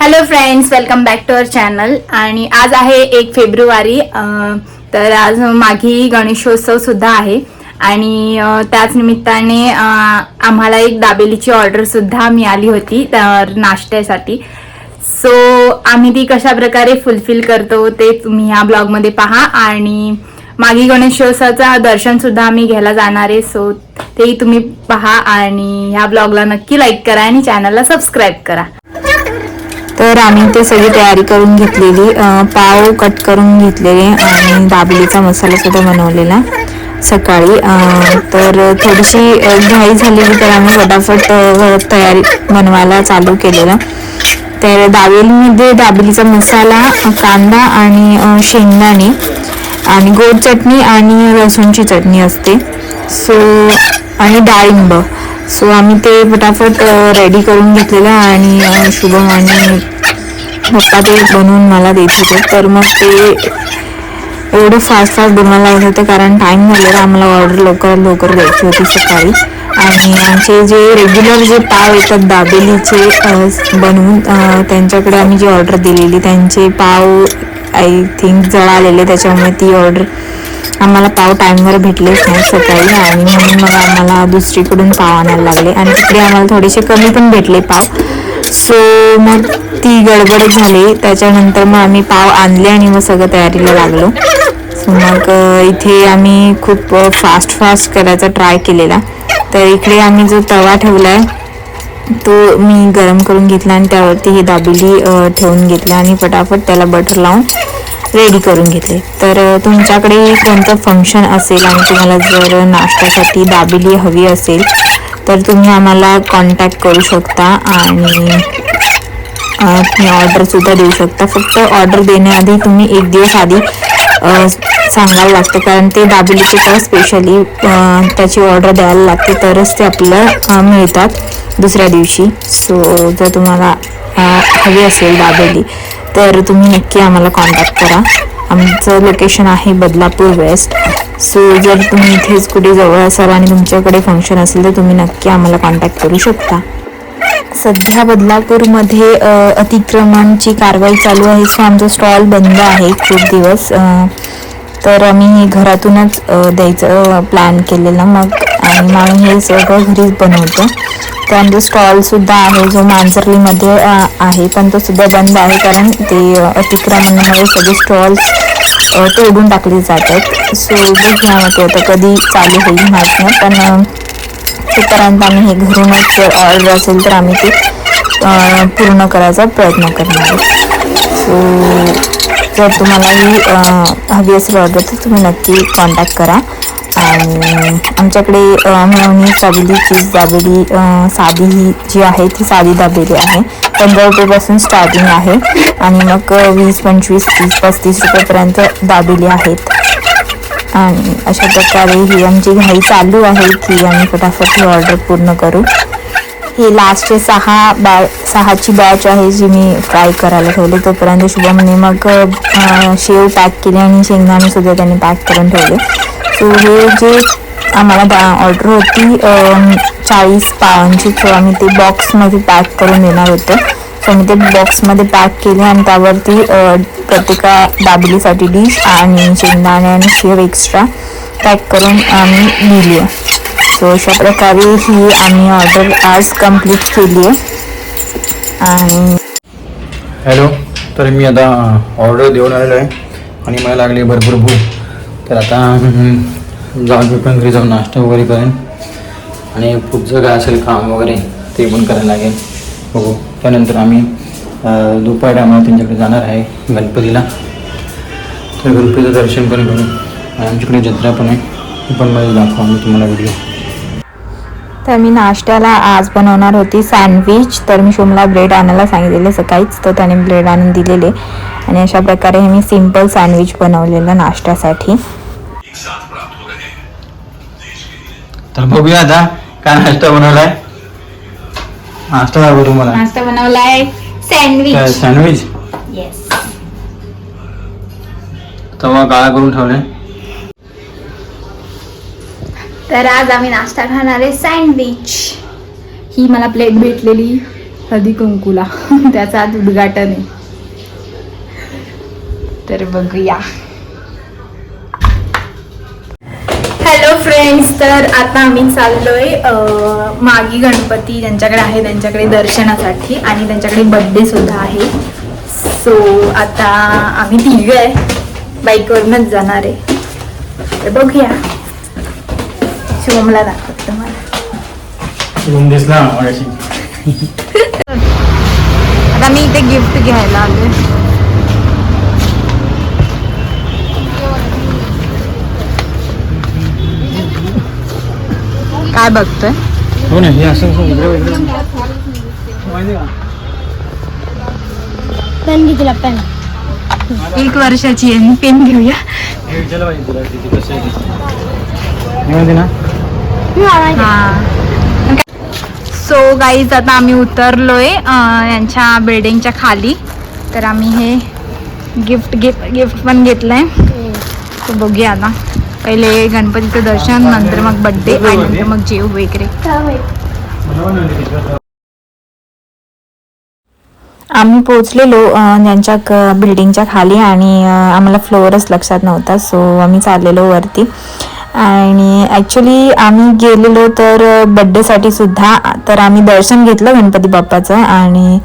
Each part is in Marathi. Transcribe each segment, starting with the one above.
Hello friends welcome back to our channel आणि आज आहे एक फेब्रुवारी तर आज माघी गणेशोत्सव सुद्धा आहे. आणि त्याच निमित्ताने आम्हाला एक दाबेलीची ऑर्डर सुद्धा मिळाली होती तर नाश्त्यासाठी. सो आम्ही ती कशा प्रकारे फुलफिल करतो ते तुम्ही ह्या ब्लॉगमध्ये पहा. आणि मागी गणेशोत्सवाचा दर्शन सुद्धा आम्ही घ्यायला जाणार आहे. सो तेही तुम्ही पहा आणि ह्या ब्लॉगला नक्की लाईक करा आणि चॅनलला सबस्क्राईब करा. तर आम्ही ते सगळी तयारी करून घेतलेली पाव कट करून घेतलेले आणि दाबलीचा मसाला सुद्धा बनवलेला सकाळी. तर थोडीशी घाई झालेली तर आम्ही फटाफट तयारी बनवायला चालू केलेलं. तर दाबेलीमध्ये दाबेलीचा मसाला कांदा आणि शेंगदाणे आणि गोड चटणी आणि लसूणची चटणी असते. सो आणि डाळिंब. सो आम्ही ते फटाफट रेडी करून घेतलेलं आणि शुभम आणि पप्पा ते बनवून मला देत होते. तर मग ते एवढं फास्ट फास्ट बनवायला लागत होतं कारण टाईम झालेला आम्हाला ऑर्डर लवकर लवकर द्यायची होती सकाळी. आणि आमचे जे रेग्युलर जे पाव येतात दाबेलीचे बनवून त्यांच्याकडे आम्ही जी ऑर्डर दिलेली त्यांचे पाव आय थिंक जळालेले. त्याच्यामुळे ती ऑर्डर आम्हाला पाव टाईमवर भेटलेच नाही सकाळी. आणि म्हणून मग आम्हाला दुसरीकडून पाव आणायला लागले. आणि तिकडे आम्हाला थोडेसे कमी पण भेटले पाव. सो मग ती गडबड झाली. त्याच्यानंतर मग आम्ही पाव आणले आणि मग सगळं तयारीला लागलो. सो मग इथे आम्ही खूप फास्ट फास्ट करायचा ट्राय केलेला. तर इकडे आम्ही जो तवा ठेवला आहे तो मी गरम करून घेतला आणि त्यावरती ही दाबेली ठेवून घेतली आणि फटाफट त्याला बटर लावून रेडी करून घेतले. तर तुमच्याकडे कोणतं फंक्शन असेल आणि तुम्हाला जर नाश्त्यासाठी दाबेली हवी असेल तर तुम्ही आम्हाला कॉन्टॅक्ट करू शकता आणि तुम्ही ऑर्डरसुद्धा देऊ शकता. फक्त ऑर्डर देण्याआधी तुम्ही एक दिवस आधी सांगायला लागतं. कारण ते दाबिलीचे तर स्पेशली त्याची ऑर्डर द्यायला लागते. तरच ते आपल्याला मिळतात दुसऱ्या दिवशी. सो जर तुम्हाला हवी असेल दाबेली तर तुम्ही नक्की आम्हाला कॉन्टॅक्ट करा. आमचं लोकेशन आहे बदलापूर वेस्ट सो जर तुम्ही इथेच कुठे जवळ असाल आणि तुमच्याकडे फंक्शन असेल तर तुम्ही नक्की आम्हाला कॉन्टॅक्ट करू शकता. सध्या बदलापूरमध्ये अतिक्रमणची कारवाई चालू आहे. सो आमचा स्टॉल बंद आहे खूप दिवस. तर आम्ही घरातूनच द्यायचं प्लॅन केलेलं मग. आणि आम्ही हे सगळं घरीच बनवतो. तर आमचा स्टॉलसुद्धा आहे जो मांजर्लीमध्ये आहे. पण तो सुद्धा बंद आहे कारण ते अतिक्रमणामुळे सगळे स्टॉल्स तोडून टाकले जातात. सो बघूया मग ते आता कधी चालू होईल माहीत नाही. पण तोपर्यंत आम्ही हे घरूनच ऑर्डर असेल तर आम्ही ते पूर्ण करायचा प्रयत्न करणार सो जर तुम्हाला ही हवी असेल ऑर्डर तर तुम्ही नक्की कॉन्टॅक्ट करा. आणि आमच्याकडे मेवनीज दाबेली चीज दाबेली साधी ही जी आहे ती साधी दाबेली आहे. पंधरा रुपयेपासून स्टार्टिंग आहे. आणि मग वीस पंचवीस तीस पस्तीस रुपयेपर्यंत दाबेली आहेत. आणि अशा प्रकारे ही आमची घाई चालू आहे की आम्ही फटाफट ही ऑर्डर पूर्ण करू. ही लास्टचे सहा बॅ सहाची बॅच आहे जी मी फ्राय करायला ठेवली. तोपर्यंत शुभमने मग शेव पॅक केले आणि शेंगदाणे सुद्धा त्यांनी पॅक करून ठेवले. सो हे जे आम्हाला ऑर्डर होती चाळीस पावांची सो आम्ही ते बॉक्समध्ये पॅक करून देणार होतं. सो मी ते बॉक्समध्ये पॅक केले आणि त्यावरती प्रत्येका दाबलीसाठी डिश आणि शेंगदाणे आणि शेव एक्स्ट्रा पॅक करून आम्ही दिली आहे. सो अशा प्रकारे ही आम्ही ऑर्डर आज कंप्लीट केली आहे. आणि हॅलो तर मी आता ऑर्डर देऊन आलेलो आहे. आणि मला लागली भरपूर भूक. तर आता जाऊन मी पण घरी जाऊन नाश्ता वगैरे करेन. आणि पुढचं काय असेल काम वगैरे ते पण करायला लागेल. बघू. त्यानंतर आम्ही दुपार टायमाला त्यांच्याकडे जाणार आहे गणपतीला. तर गणपतीचं दर्शन पण करू. आणि आमच्याकडे जत्रा पण आहे. ती पण मला दाखवा मी तुम्हाला व्हिडिओ तर मी नाश्त्याला आज बनवणार होती सँडविच तर मी शोमला ब्रेड आणायला सांगितलेले सकाळीच. तर त्याने ब्रेड आणून दिलेले. आणि अशा प्रकारे मी सिंपल सँडविच बनवलेलं नाश्त्यासाठी. तर बघूया आता काय नाश्ता बनवला आहे नाश्ता दाखवू तुम्हाला? नाश्ता बनवलाय सँडविच. सँडविच? तवा काळा करून ठेवलाय. तर आज आम्ही नाश्ता खाणार आहे सँडविच. ही मला प्लेट भेटलेली हळदी कुंकूला. त्याचा आज उद्घाटन आहे. तर बघूया. हॅलो फ्रेंड्स तर आता आम्ही चाललोय मागी गणपती ज्यांच्याकडे आहे त्यांच्याकडे दर्शनासाठी आणि त्यांच्याकडे बड्डे सुद्धा आहे. सो आता आम्ही तिघ आहे. बाईकवरूनच जाणार आहे. तर बघूया. शिवमला दाखवत तुम्हाला. दिसला मगाशी आता मी इथे गिफ्ट घ्यायला आले काय बघतोय? हो ना हे असं पेन घे तिला पेन. एक वर्षाची आहे पेन घेऊया. हे सो गाईज आता आम्ही उतरलोय यांच्या बिल्डिंगच्या खाली. तर आम्ही हे गिफ्ट गिफ्ट गिफ्ट पण घेतलंय. बघूया आता. पहिले गणपतीचं दर्शन नंतर मग बड्डे आणि नंतर मग जेव वगैरे. आम्ही पोचलेलो त्यांच्या बिल्डिंगच्या खाली आणि आम्हाला फ्लोअरच लक्षात नव्हता सो आम्ही चाललेलो वरती. आणि ॲक्च्युली आम्ही गेलेलो तर बड्डेसाठी सुद्धा तर आम्ही दर्शन घेतलं गणपती बाप्पाचं आणि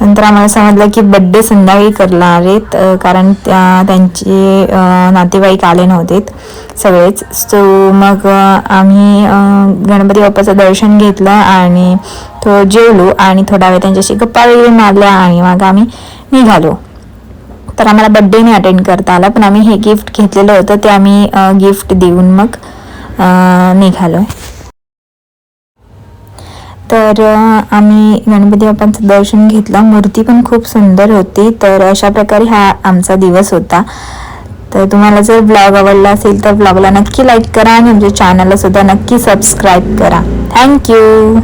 नंतर आम्हाला समजलं की बड्डे संध्याकाळी करणार आहेत कारण त्या त्यांचे नातेवाईक आले नव्हते सगळेच. सो मग आम्ही गणपती बाप्पाचं दर्शन घेतलं आणि थोडं जेवलो आणि थोडा वेळ त्यांच्याशी गप्पा वगैरे मारल्या आणि मग आम्ही निघालो. तर आम्हाला बड्डे नाही अटेंड करता आला पण आम्ही हे गिफ्ट घेतलेलं होतं ते आम्ही गिफ्ट देऊन मग निघालो निघालो तर आम्ही गणपती बाप्पांचं दर्शन घेतलं. मूर्ती पण खूप सुंदर होती तर अशा प्रकारे हा आमचा दिवस होता. तर तुम्हाला जर ब्लॉग आवडला असेल तर ब्लॉगला नक्की लाईक करा आणि आमच्या चॅनलला सुद्धा नक्की सबस्क्राईब करा. थँक्यू